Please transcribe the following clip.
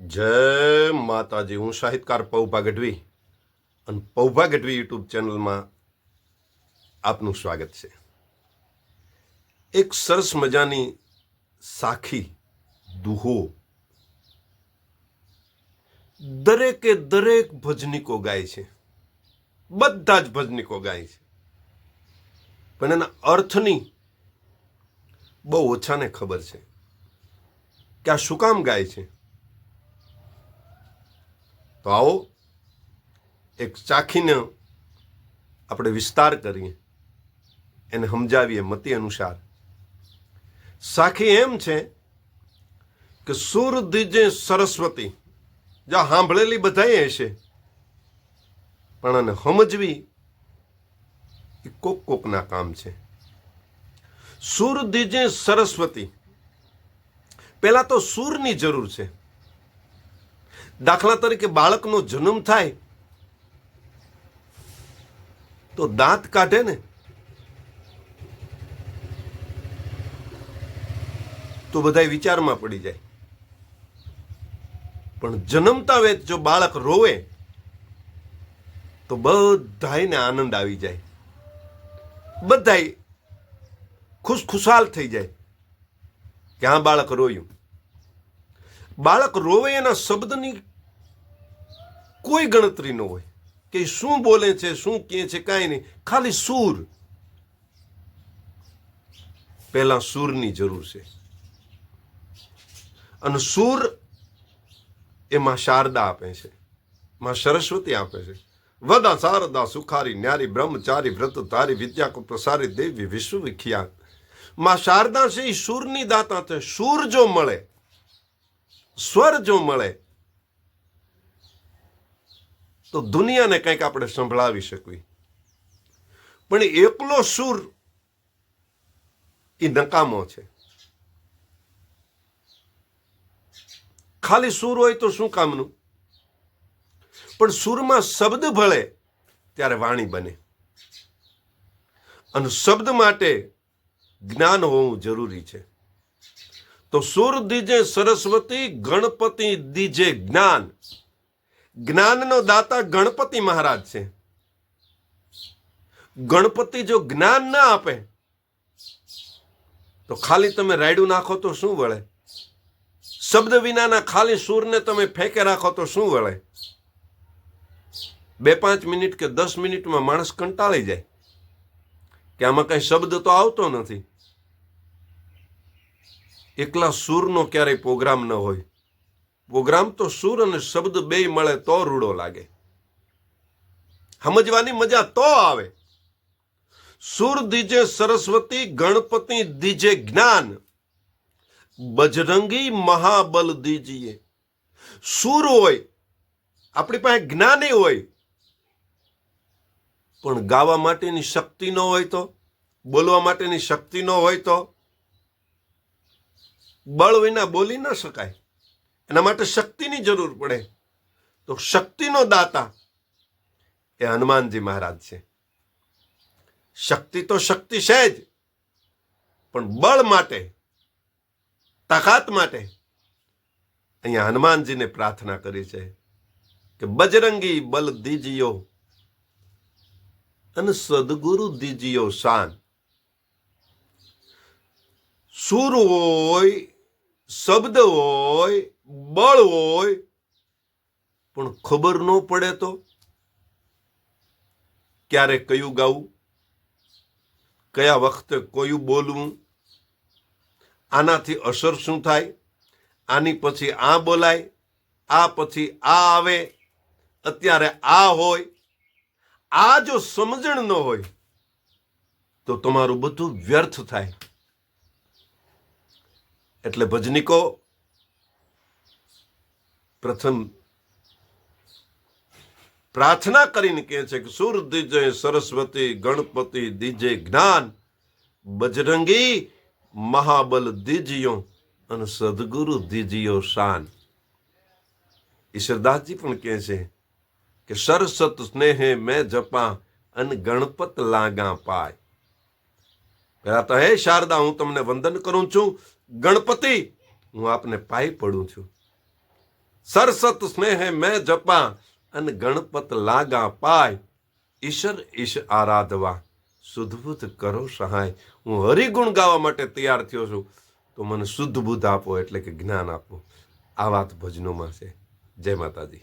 જય માતાજી, હું સાહિત્યકાર પૌભા ગઢવી અને પૌભા ગઢવી યુટ્યુબ ચેનલમાં આપનું સ્વાગત છે. એક સરસ મજાની સાખી દુહો. દરેકે દરેક ભજનીકો ગાય છે. બધા જ ભજનિકો ગાય છે. પણ એના અર્થની બહુ ઓછાને ખબર છે કે આ શું કામ ગાય છે? તો આવો એક ચાખીને આપણે વિસ્તાર કરીએ. એને સમજાવીએ મતિ અનુસાર. સાખી એમ છે કે સુર દીજે સરસ્વતી જ્યાં સાંભળેલી બધાએ હશે. પણ આને સમજવી એ કોક કોકના કામ છે. સુર દીજે સરસ્વતી, પહેલા તો સૂરની જરૂર છે. દાખલા તરીકે બાળકનો જન્મ થાય તો દાંત કાઢે ને. તો બધા વિચારમાં પડી જાય. પણ જન્મતા વેત જો બાળક રોવે, તો બધાને આનંદ આવી જાય. બધાય ખુશખુશાલ થઈ જાય કે આ બાળક રોયું. બાળક રોવે એના શબ્દની કોઈ ગણતરી ન હોય કે શું બોલે છે, શું કહે છે, કાંઈ નહીં. ખાલી સૂર. પહેલાં સૂરની જરૂર છે. અને સૂર એ માં શારદા આપે છે. માં સરસ્વતી આપે છે. વદા શારદા સુખારી ન્યારી બ્રહ્મચારી વ્રત તારી વિદ્યા કો પ્રસારી દેવી વિશ્વ વિખ્યાતમાં શારદા છે એ સૂરની દાતા છે. સૂર જો મળે, સ્વર જો મળે તો દુનિયાને કંઈક આપણે સંભળાવી શકવી. પણ એકલો સૂર એ નકામો છે. ખાલી સૂર હોય તો શું કામનું? પણ સૂરમાં શબ્દ ભળે ત્યારે વાણી બને. અને શબ્દ માટે જ્ઞાન હોવું જરૂરી છે. તો સુર દીજે સરસ્વતી, ગણપતિ દીજે જ્ઞાન. જ્ઞાનનો દાતા ગણપતિ મહારાજ છે. ગણપતિ જો જ્ઞાન ના આપે, તો ખાલી તમે રાયડું નાખો તો શું વળે? શબ્દ વિનાના ખાલી સૂરને તમે ફેંકે રાખો તો શું વળે? બે પાંચ મિનિટ કે દસ મિનિટમાં માણસ કંટાળી જાય. કે આમાં કઈ શબ્દ તો આવતો નથી. એકલા સૂરનો ક્યારેય પ્રોગ્રામ ન હોય. પ્રોગ્રામ તો સુર અને શબ્દ બે મળે તો રૂડો લાગે સમજવાની મજા તો આવે સુર દીજે સરસ્વતી ગણપતિ દીજે જ્ઞાન બજરંગી મહાબલ દીજીએ સુર હોય આપણી પાસે જ્ઞાની હોય પણ ગાવા માટેની શક્તિ ન હોય તો બોલવા માટેની શક્તિ ન હોય તો બળ વિના બોલી ન શકાય એના માટે શક્તિની જરૂર પડે. તો શક્તિનો દાતા એ હનુમાનજી મહારાજ છે. શક્તિ તો શક્તિ છે જ, પણ બળ માટે, તાકાત માટે અહીંયા હનુમાનજીને પ્રાર્થના કરી છે કે બજરંગી બલ દીજીયો અને સદગુરુ દીજીયો શાન. સુર હોય શબ્દ હોય, બળ હોય, પણ ખબર ન પડે તો? ક્યારે કયું ગાવું? કયા વખતે કયું બોલવું? આનાથી અસર શું થાય? આની પછી આ બોલાય, આ પછી આ આવે, અત્યારે આ હોય. આ જો સમજણ ન હોય, તો તમારું બધું વ્યર્થ થાય. એટલે ભજનિકો પ્રથમ પ્રાર્થના કરીને કહે છે કે સુર દીજે સરસ્વતી, ગણપતિ દીજે જ્ઞાન, બજરંગી મહાબલ દીજિયો અને સદગુરુ દીજિયો શાન. ઈશ્વરદાસજી પણ કહે છે કે સરસત સ્નેહે મેં જપા અને ગણપત લાગા પાય. પહેલા તો, હે શારદા, હું તમને વંદન કરું છું. ગણપતિ, હું આપને પાઈ પડું છું. સરસત સ્નેહે મેં જપા અને ગણપત લાગા પાય. ઈશ્વર ઈશ આરાધવા શુદ્ધબુદ્ધ કરો સહાય. હું હરિગુણ ગાવા માટે તૈયાર થયો છું. તો મને શુદ્ધ બુદ્ધ આપો એટલે કે જ્ઞાન આપો. આ વાત ભજનોમાં છે. જય માતાજી.